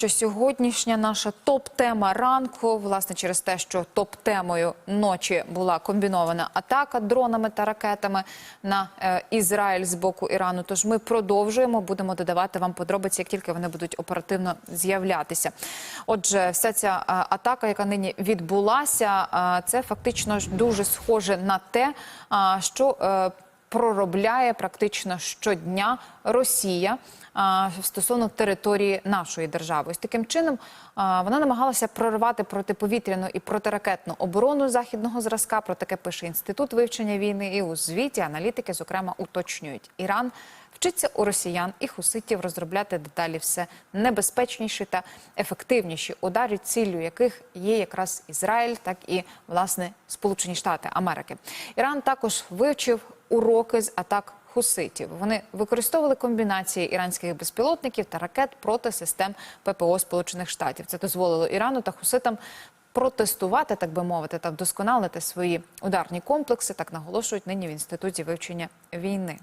Що сьогоднішня наша топ-тема ранку, власне, через те, що топ-темою ночі була комбінована атака дронами та ракетами на е, Ізраїль з боку Ірану. Тож ми продовжуємо, будемо додавати вам подробиці, як тільки вони будуть оперативно з'являтися. Отже, вся ця е, атака, яка нині відбулася, е, це фактично дуже схоже на те, е, що е, проробляє практично щодня Росія стосовно території нашої держави. Ось таким чином вона намагалася проривати протиповітряну і протиракетну оборону західного зразка. Про таке пише інститут вивчення війни. І у звіті аналітики, зокрема, уточнюють Іран. Вчиться у росіян і хуситів розробляти деталі все небезпечніші та ефективніші удари, ціллю яких є якраз Ізраїль, так і власне Сполучені Штати Америки. Іран також вивчив уроки з атак хуситів. Вони використовували комбінації іранських безпілотників та ракет проти систем ППО Сполучених Штатів. Це дозволило Ірану та хуситам протестувати, так би мовити, та вдосконалити свої ударні комплекси. Так наголошують нині в інституті вивчення війни.